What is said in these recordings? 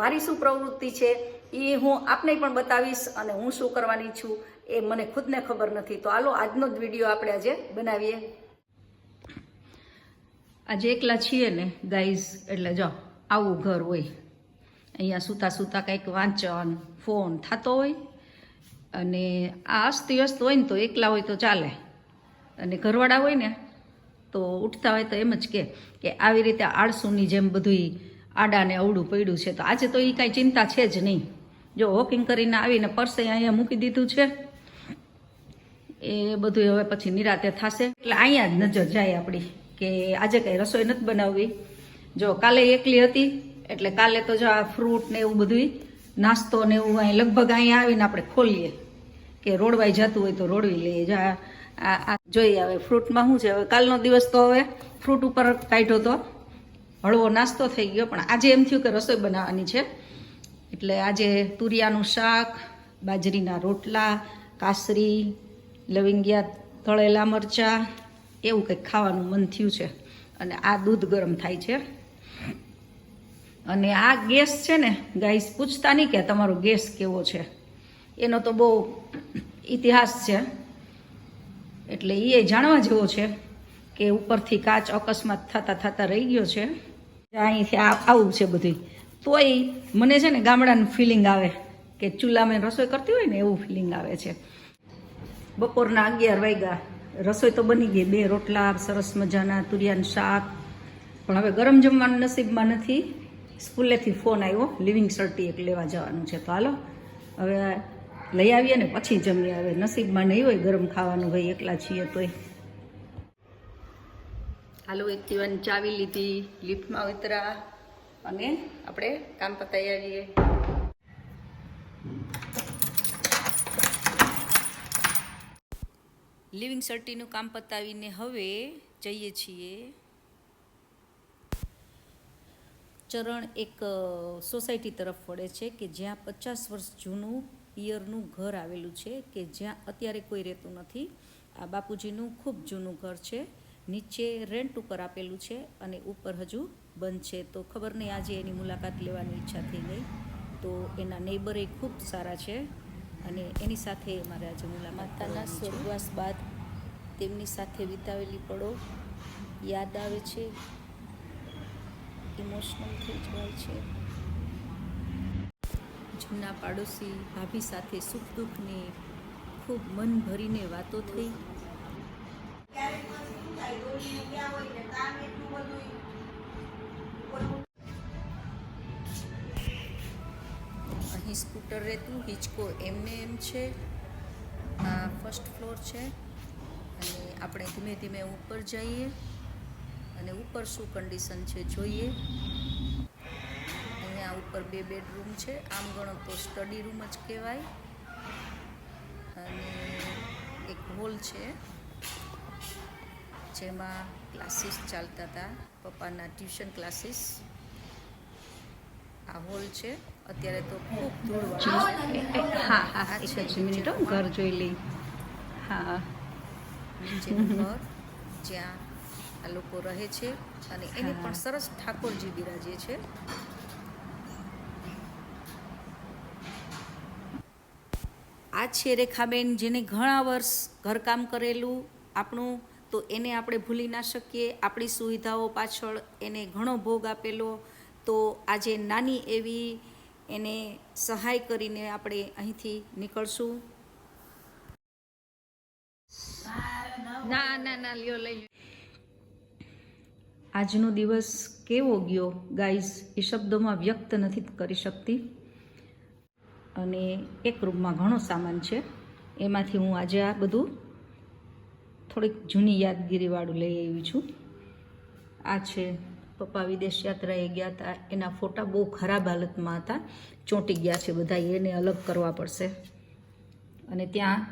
મારી શું પ્રવૃત્તિ છે, એ હું આપને પણ બતાવીશ અને હું શું કરવાની છું, એ મને ખુદને ખબર નથી. તો હાલો, આજનો જ વીડિયો આપણે આજે બનાવીએ. આજે એકલા છીએ ને ગાઈઝ એટલે જો, આવું ઘર હોય. અહીંયા સૂતા સૂતા કંઈક વાંચન ફોન થતો હોય, અને આ અસ્તવ્યસ્ત હોય ને તો એકલા હોય તો ચાલે. અને ઘરવાળા હોય ને, તો ઉઠતા હોય તો એમ જ કે આવી રીતે આળસુની જેમ બધું આડાને અવડું પડ્યું છે. તો આજે તો એ કાંઈ ચિંતા છે જ નહીં. જો વોકિંગ કરીને આવીને પર્સે અહીંયા મૂકી દીધું છે. એ બધું હવે પછી નિરાતે થશે. એટલે અહીંયા જ નજર જાય આપણી કે આજે કંઈ રસોઈ નથી બનાવવી. જો કાલે એકલી હતી, એટલે કાલે તો જો આ ફ્રૂટ ને એવું બધું નાસ્તો ને એવું અહીં લગભગ અહીંયા આવીને આપણે ખોલીએ. કે રોડવાઈ જતું હોય તો રોડવી લઈએ. જો આ જોઈએ હવે ફ્રૂટમાં શું છે? હવે કાલનો દિવસ તો હવે ફ્રૂટ ઉપર કાઢ્યો તો હળવો નાસ્તો થઈ ગયો. પણ આજે એમ થયું કે રસોઈ બનાવવાની છે. એટલે આજે તુરિયાનું શાક, બાજરીના રોટલા, કાસરી, લવિંગિયા, તળેલા મરચાં, એવું કંઈક ખાવાનું મન થયું છે. અને આ દૂધ ગરમ થાય છે. અને આ ગેસ છે ને, ગાઈસ, પૂછતા નહીં કે તમારો ગેસ કેવો છે. એનો તો બહુ ઇતિહાસ છે. એટલે એ જાણવા જેવો છે કે ઉપરથી કાચ અકસ્માત થતા થતાં રહી ગયો છે. અહીંથી આવું છે બધું તોય મને છે ને ગામડાનું ફિલિંગ આવે કે ચૂલામાં રસોઈ કરતી હોય ને એવું ફિલિંગ આવે છે. બપોરના અગિયાર વાગ્યા, રસોઈ તો બની ગઈ. બે રોટલા, સરસ મજાના તુરિયાનું શાક. પણ હવે ગરમ જમવાનું નસીબમાં નથી. સ્કૂલેથી ફોન આવ્યો, લિવિંગ સર્ટી એક લેવા જવાનું છે. તો હાલો, હવે લઈ આવીએ ને પછી જમીએ હવે નસીબમાં નહીં હોય ગરમ ખાવાનું, ભાઈ એકલા છીએ તોય. હાલો એક્ટિવાની ચાવી લીધી, લિફ્ટમાં ઉતરા અને આપણે કામ પતાવી આવીએ લિવિંગ સર્ટીનું કામ પતાવીને હવે જઈએ છીએ ચરણ એક સોસાયટી તરફ વળે છે કે જ્યાં પચાસ વર્ષ જૂનું પિયરનું ઘર આવેલું છે કે જ્યાં અત્યારે કોઈ રહેતું નથી. આ બાપુજીનું ખૂબ જૂનું ઘર છે. નીચે રેન્ટ ઉપર આપેલું છે અને ઉપર હજુ બંધ છે. તો ખબર નહીં આજે એની મુલાકાત લેવાની ઈચ્છા થઈ ગઈ. તો એના નેબરે ખૂબ સારા છે અને એની સાથે મારે આજે મુલાકાત માતાના સ્વર્ગવાસ બાદ તેમની સાથે વિતાવેલી પળો યાદ આવે છે. ઇમોશનલ થઈ જાય છે. જૂના પાડોશી ભાભી સાથે સુખ દુઃખની ખૂબ મન ભરીને વાતો થઈ. અહીં સ્કૂટર રહેતું, હિચકો એમને એમ છે. આ ફર્સ્ટ ફ્લોર છે. અને આપણે ધીમે ધીમે ઉપર જઈએ. અને ઉપર શું કન્ડિશન છે જોઈએ. અહીંયા ઉપર બે બેડરૂમ છે. આમ ગણો તો સ્ટડી રૂમ જ કહેવાય. અને એક હોલ છે. જેમાં ક્લાસીસ ચાલતા હતા. પપ્પાના ટ્યુશન ક્લાસીસ આ હોલ છે. અત્યારે તો ખૂબ ધૂળ હા હા એક જ મિનિટ ઘર જોઈ લઈ. હા. નીચેનું ઘર જ્યાં આ લોકો રહે છે અને એને પણ સરસ ઠાકોરજી બિરાજે છે. આ છે રેખાબેન જેને ઘણા વર્ષ ઘરકામ કરેલું આપણું તો એને આપણે ભૂલી ના શકીએ. આપણી સુવિધાઓ પાછળ એને ઘણો ભોગ આપેલો. તો આજે નાની એવી એને સહાય કરીને આપણે અહીંથી નીકળશું. ના ના ના લ્યો લઈ. આજનો દિવસ કેવો ગયો? ગાઈઝ એ શબ્દોમાં વ્યક્ત નથી કરી શકતી. અને એક રૂમમાં ઘણો સામાન છે. એમાંથી હું આજે આ બધું થોડીક જૂની યાદગીરીવાળું લઈ આવી છું. આ છે પપ્પા વિદેશ યાત્રાએ ગયા હતા એના ફોટા બહુ ખરાબ હાલતમાં હતા. ચોંટી ગયા છે બધા, એને અલગ કરવા પડશે. અને ત્યાં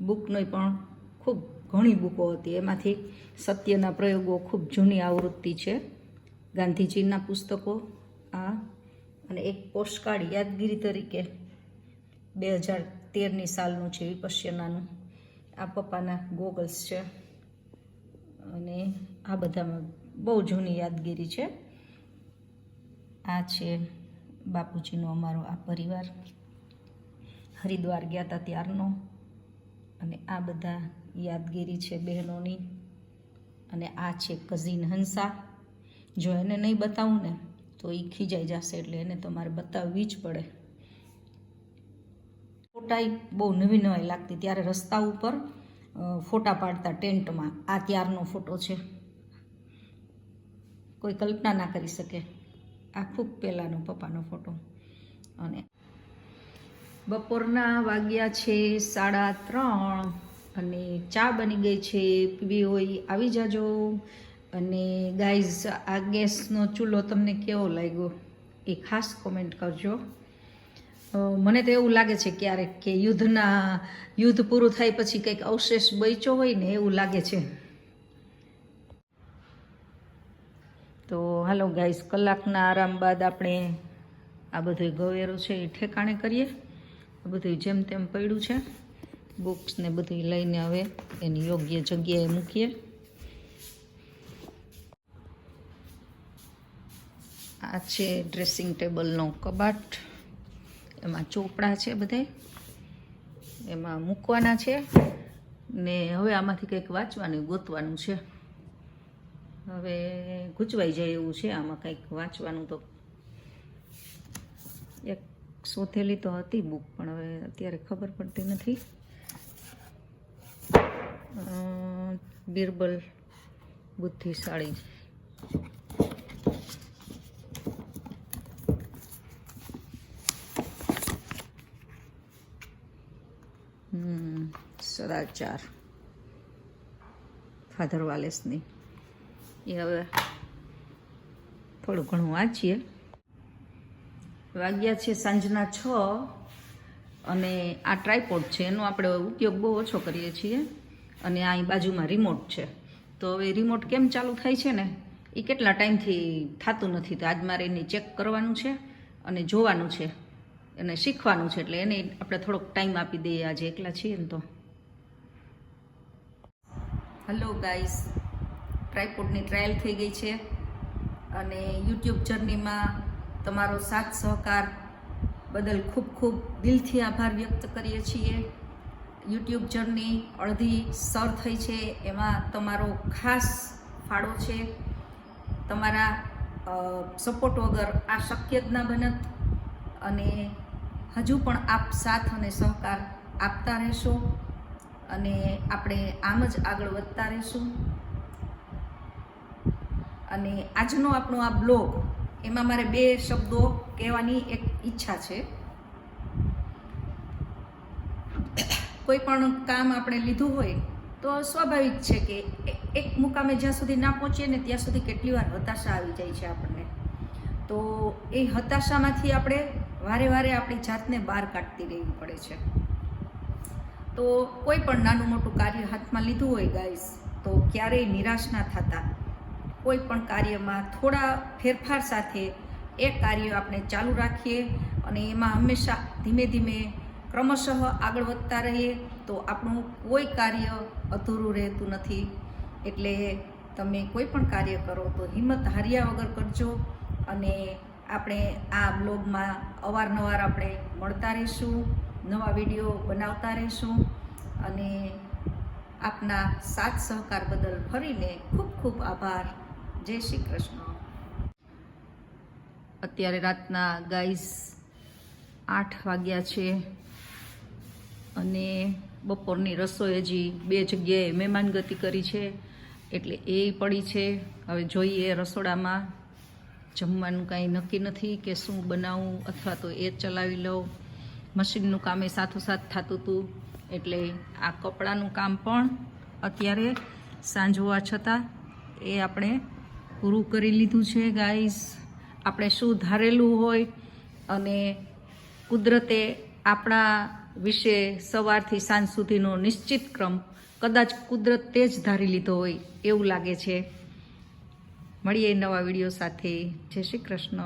બુકની પણ ખૂબ ઘણી બુકો હતી. એમાંથી સત્યના પ્રયોગો, ખૂબ જૂની આવૃત્તિ છે. ગાંધીજીના પુસ્તકો, આ, અને એક પોસ્ટકાર્ડ યાદગીરી તરીકે બે હજાર તેરની સાલનું છે વિપશ્યનાનું. આ પપ્પાના ગોગલ્સ છે. અને આ બધામાં બહુ જૂની યાદગીરી છે. આ છે બાપુજીનો અમારો આ પરિવાર. હરિદ્વાર ગયા હતા ત્યારનો. અને આ બધા યાદગીરી છે બહેનોની. અને આ છે કઝિન હંસા. જો એને નહીં બતાવું ને, તો એ ખીજાઈ જશે એટલે એને તો મારે બતાવવી જ પડે. ફોટાઈ બહુ નવી નવાઈ લાગતી. ત્યારે રસ્તા ઉપર ફોટા પાડતા ટેન્ટમાં. આ ત્યારનો ફોટો છે. કોઈ કલ્પના ના કરી શકે. આ ખૂબ પહેલાંનો પપ્પાનો ફોટો. અને બપોરના વાગ્યા છે સાડા ત્રણ અને ચા બની ગઈ છે. પીવી હોય આવી જાજો. અને ગાઈઝ, આ ગેસનો ચૂલો તમને કેવો લાગ્યો? એ ખાસ કોમેન્ટ કરજો. મને તો એવું લાગે છે ક્યારેક કે યુદ્ધના, યુદ્ધ પૂરું થાય પછી કંઈક અવશેષ બચ્યો હોય ને એવું લાગે છે. તો હાલો ગાઈસ, કલાકના આરામ બાદ આપણે આ બધું ગવેરું છે એ ઠેકાણે કરીએ. આ બધું જેમ તેમ પડ્યું છે. બુક્સ ને બધું લઈને હવે એની યોગ્ય જગ્યાએ મૂકીએ. આ છે ડ્રેસિંગ ટેબલનો કબાટ. એમાં ચોપડા છે બધે. એમાં મૂકવાના છે. ને હવે આમાંથી કંઈક વાંચવાનું, ગોતવાનું છે. હવે ગૂંચવાઈ જાય એવું છે, આમાં કંઈક વાંચવાનું તો. એક શોધેલી તો હતી બુક, પણ હવે અત્યારે ખબર પડતી નથી. બિરબલ બુદ્ધિશાળી. સદાચાર. ફાધર વાલેસની એ હવે થોડું ઘણું વાંચીએ. વાગ્યા છે સાંજના છ અને આ ટ્રાયપોડ છે, એનો આપણે ઉપયોગ બહુ ઓછો કરીએ છીએ અને અહીં બાજુમાં રિમોટ છે. તો હવે રિમોટ કેમ ચાલુ થાય છે ને? એ કેટલા ટાઈમથી થતું નથી, તો આજ મારે એની ચેક કરવાનું છે અને જોવાનું છે અને શીખવાનું છે, એટલે એને આપણે થોડોક ટાઈમ આપી દઈએ, આજે એકલા છીએ ને તો. હલો ગાઈસ ટ્રાયપોડની ટ્રાયલ થઈ ગઈ છે અને યુટ્યુબ જર્નીમાં તમારો સાથ સહકાર બદલ ખૂબ ખૂબ દિલથી આભાર વ્યક્ત કરીએ છીએ. યુટ્યુબ જર્ની અડધી સર થઈ છે, એમાં તમારો ખાસ ફાળો છે. તમારા સપોર્ટ વગર આ શક્ય જ ના બનત અને હજુ પણ આપ સાથ અને સહકાર આપતા રહેશો. અને આપણે આમ જ આગળ વધતા રહીશું. અને આજનો આપણો આ બ્લોગ, એમાં મારે બે શબ્દો કહેવાની એક ઈચ્છા છે. કોઈ પણ કામ આપણે લીધું હોય, તો સ્વાભાવિક છે કે એક મુકામે જ્યાં સુધી ના પહોંચીએ ને ત્યાં સુધી કેટલી વાર હતાશા આવી જાય છે આપણને. તો એ હતાશામાંથી આપણે વારે વારે આપણી જાતને બહાર કાઢતી રહેવી પડે છે. તો કોઈ પણ નાનું મોટું કાર્ય હાથમાં લીધું હોય ગાઈસ તો ક્યારેય નિરાશ ના થતા. કોઈ પણ કાર્યમાં થોડા ફેરફાર સાથે એ કાર્ય આપણે ચાલુ રાખીએ અને એમાં હંમેશા ધીમે ધીમે ક્રમશઃ આગળ વધતા રહીએ, તો આપણું કોઈ કાર્ય અધૂરું રહેતું નથી. એટલે તમે કોઈ પણ કાર્ય કરો તો હિંમત હાર્યા વગર કરજો અને આપણે આ બ્લોગમાં અવારનવાર આપણે મળતા રહીશું. નવા વીડિયો બનાવતા રહીશું અને આપના સાથ સહકાર બદલ ફરીને ખૂબ ખૂબ આભાર. જય શ્રી કૃષ્ણ. અત્યારે રાતના ગાઈસ આઠ વાગ્યા છે અને બપોરની રસોઈ હજી બે જગ્યાએ મહેમાનગતિ કરી છે એટલે એ પડી છે. હવે જોઈએ રસોડામાં જમવાનું કાંઈ નક્કી નથી કે શું બનાવું અથવા તો એ ચલાવી લઉં. મશીનનું કામ એ સાથોસાથ થતું હતું. એટલે આ કપડાનું કામ પણ અત્યારે સાંજ હોવા છતાં એ આપણે પૂરું કરી લીધું છે ગાઈસ આપણે શું ધારેલું હોય અને કુદરતે આપણા વિશે સવારથી સાંજ સુધીનો નિશ્ચિત ક્રમ કદાચ કુદરત જ ધારી લીધો હોય એવું લાગે છે. મળીએ નવા વીડિયો સાથે. જય શ્રી કૃષ્ણ.